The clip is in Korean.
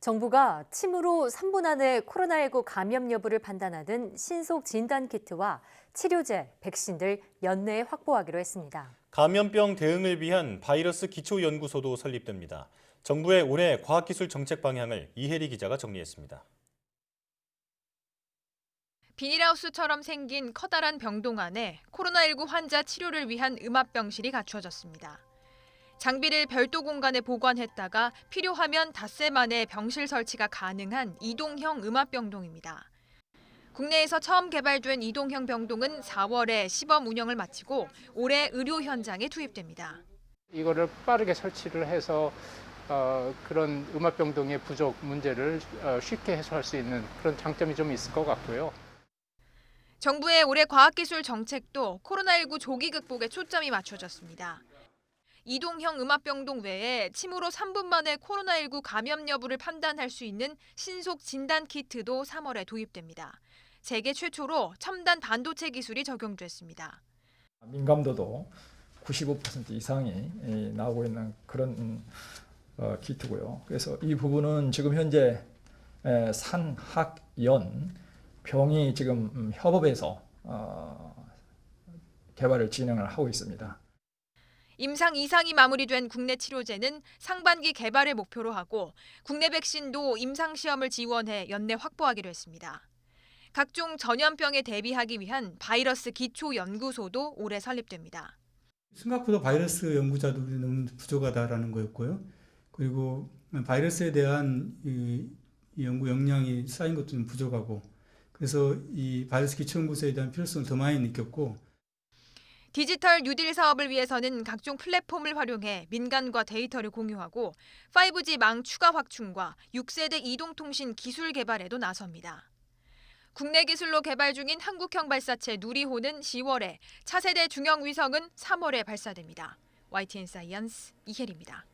정부가 침으로 3분 안에 코로나19 감염 여부를 판단하는 신속 진단 키트와 치료제, 백신들 연내에 확보하기로 했습니다. 감염병 대응을 위한 바이러스 기초 연구소도 설립됩니다. 정부의 올해 과학기술 정책 방향을 이혜리 기자가 정리했습니다. 비닐하우스처럼 생긴 커다란 병동 안에 코로나19 환자 치료를 위한 음압병실이 갖추어졌습니다. 장비를 별도 공간에 보관했다가 필요하면 닷새 만에 병실 설치가 가능한 이동형 음압병동입니다. 국내에서 처음 개발된 이동형 병동은 4월에 시범 운영을 마치고 올해 의료 현장에 투입됩니다. 이거를 빠르게 설치를 해서 어, 그런 음압병동의 부족 문제를 어, 쉽게 해소할 수 있는 그런 장점이 좀 있을 것 같고요. 정부의 올해 과학기술 정책도 코로나19 조기 극복에 초점이 맞춰졌습니다. 이동형 음압병동 외에 침으로 3분 만에 코로나19 감염 여부를 판단할 수 있는 신속 진단 키트도 3월에 도입됩니다. 세계 최초로 첨단 반도체 기술이 적용됐습니다. 민감도도 95% 이상이 이, 나오고 있는 그런 음, 어, 키트고요. 그래서 이 부분은 지금 현재 에, 산학연 병이 지금 음, 협업해서 어, 개발을 진행을 하고 있습니다. 임상 이상이 마무리된 국내 치료제는 상반기 개발을 목표로 하고 국내 백신도 임상 시험을 지원해 연내 확보하기로 했습니다. 각종 전염병에 대비하기 위한 바이러스 기초 연구소도 올해 설립됩니다. 생각보다 바이러스 연구자들이 너무 부족하다라는 거였고요. 그리고 바이러스에 대한 연구 역량이 쌓인 것도 좀 부족하고 그래서 이 바이러스 기초 연구소에 대한 필요성을 더 많이 느꼈고 디지털 뉴딜 사업을 위해서는 각종 플랫폼을 활용해 민간과 데이터를 공유하고 5G 망 추가 확충과 6세대 이동통신 기술 개발에도 나섭니다. 국내 기술로 개발 중인 한국형 발사체 누리호는 10월에 차세대 중형 위성은 3월에 발사됩니다. YTN 사이언스 이혜리입니다.